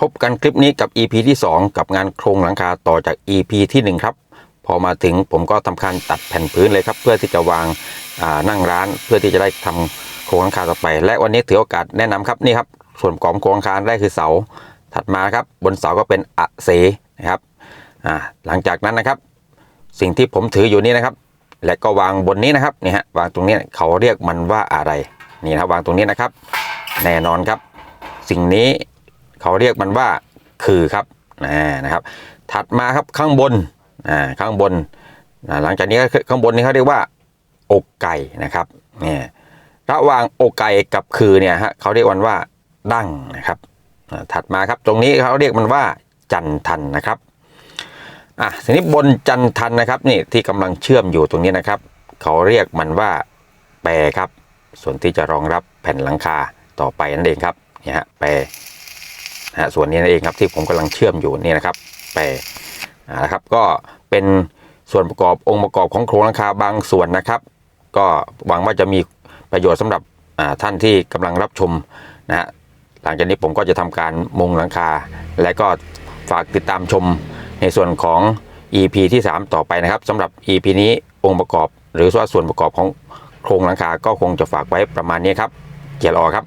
พบกันคลิปนี้กับ EP ที่ 2 กับงานโครงหลังคาต่อจาก EP ทีหนึ่1 ครับ พอมาถึงผมก็ทำการตัดแผ่นพื้นเลยครับ เพื่อที่จะวางนั่งร้าน เพื่อที่จะได้ทำโครงหลังคาต่อไป และวันนี้ถือโอกาสแนะนำครับนี่ครับ ส่วนของโครงหลังคาแรกคือเสา ถัดมาครับ บนเสาก็เป็นอะเสนะครับหลังจากนั้นนะครับ สิ่งที่ผมถืออยู่นี่นะครับ และก็วางบนนี้นะครับนี่ฮะวางตรงนี้เขาเรียกมันว่าอะไรนี่นะครับวางตรงนี้นะครับ แน่นอนครับ สิ่งนี้ เขาเรียกมันว่าคือครับนะครับ ถัดมาครับข้างบนอ่าข้างบน หลังจากนี้ข้างบนนี้เขาเรียกว่าอกไก่นะครับเนี่ยระหว่างอกไก่กับคือเนี่ยฮะเขาเรียกมันว่าดั้งนะครับถัดมาครับตรงนี้เขาเรียกมันว่าจันทันนะครับอะทีนี้บนจันทันนะครับนี่ที่กำลังเชื่อมอยู่ตรงนี้นะครับ เขาเรียกมันว่าแปรครับ ส่วนที่จะรองรับแผ่นหลังคาต่อไปนั่นเองครับเนี่ยฮะแปร นะส่วนนี้นั่นเองครับที่ผมกำลังเชื่อมอยู่นี่นะครับแปรนะครับก็เป็นส่วนประกอบองค์ประกอบของโครงหลังคาบางส่วนนะครับ ก็หวังว่าจะมีประโยชน์สำหรับท่านที่กำลังรับชมนะฮะหลังจากนี้ผมก็จะทำการมุงหลังคา และก็ฝากติดตามชมในส่วนของ EP ที่ 3 ต่อไปนะครับสำหรับ EP นี้องค์ประกอบ หรือว่าส่วนประกอบของโครงหลังคาก็คงจะฝากไว้ประมาณนี้ครับเกียร์รอครับ